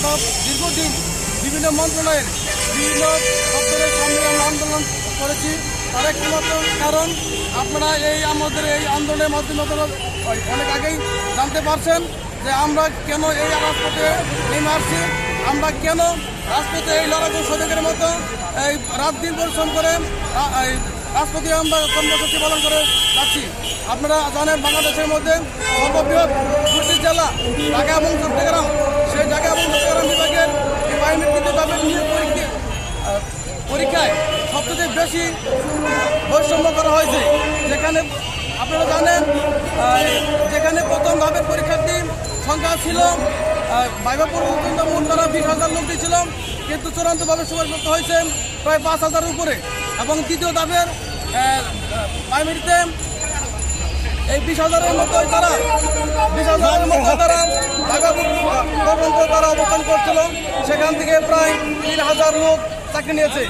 আমরা দীর্ঘদিন বিভিন্ন মন্ত্রণালয়ের বিভিন্ন দপ্তরের সামনে আমরা আন্দোলন করেছি। তার একটি মাত্র কারণ আপনারা এই আমাদের এই আন্দোলনের মাধ্যমে অনেক আগেই জানতে পারছেন যে আমরা কেন এই রাজপথে নেমে আসছি, আমরা কেন রাজপথে এই লড়াকু সৈনিকের মতো এই রাত দিন পরিশ্রম করে রাজপথে আমরা কর্মসূচি পালন করে যাচ্ছি। আপনারা জানেন বাংলাদেশের মধ্যে সর্ববৃহৎ জেলা, ঢাকা এবং চট্টগ্রাম। বেশি বৈষম্য করা হয়েছে। যেখানে আপনারা জানেন যেখানে প্রথম পরীক্ষার্থী সংখ্যা ছিল বাইবাপুর মোট তারা বিশ হাজার লোকটি ছিল কিন্তু চূড়ান্তভাবে সুপারিশ হয়েছে প্রায় পাঁচ হাজারের উপরে। এবং দ্বিতীয় ধাপের প্রাইমারিতে এই বিশ হাজারের মতো তারা, বিশ হাজারের মতো তারা তারা অবস্থান করছিল। সেখান থেকে প্রায় তিন হাজার লোক চাকরি নিয়েছে।